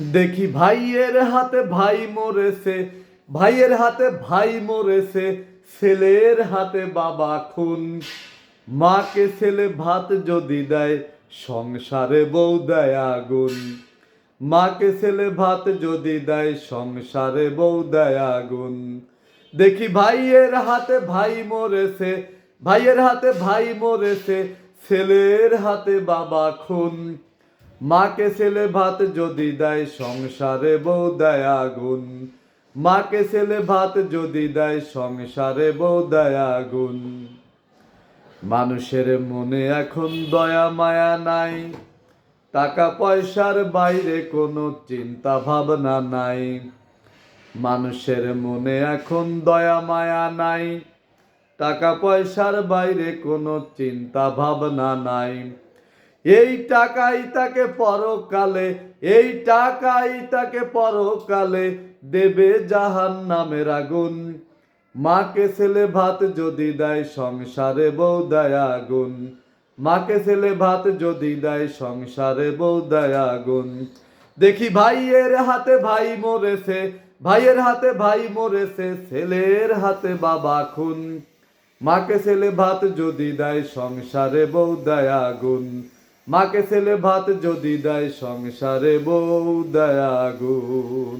দেখি ভাইয়ের হাতে ভাই মরেছে, ভাইয়ের হাতে ভাই মরেছে, ছেলের হাতে বাবা খুন। মাকে ছেলে ভাত যদি দেয়, সংসারে বউ দেয় আগুন। মাকে ছেলে ভাত যদি দেয়, সংসারে বউ দেয় আগুন। দেখি ভাইয়ের হাতে ভাই মরেছে, ভাইয়ের হাতে ভাই মরেছে, ছেলের হাতে বাবা খুন। মাকে ছেলে ভাত যদি দেয়, সংসারে বউ দেয় আগুন। মাকে ছেলে ভাত যদি দেয়, সংসারে বউ দেয় আগুন। মানুষের মনে এখন দয়া, মায়া নাই। টাকা পয়সার বাইরে কোনো চিন্তা ভাবনা নাই। মানুষের মনে এখন দয়া, মায়া নাই। টাকা পয়সার বাইরে কোনো চিন্তা ভাবনা নাই। এই টাকাই তাকে পরকালে, এই টাকাই তাকে পরকালে দেবে জাহান নামের আগুন। মাকে ছেলে ভাত যদি দেয় সংসারে বউ দেয় আগুন। মাকে ছেলে ভাত যদি দেয় সংসারে বউ দেয় আগুন। দেখি ভাইয়ের হাতে ভাই মরেছে, ভাইয়ের হাতে ভাই মরেছে, ছেলের হাতে বাবা খুন। মাকে ছেলে ভাত যদি দেয় সংসারে বউ দেয় আগুন। মাকে ছেলে ভাত যদি দেয় সংসারে বউ দেয় আগুন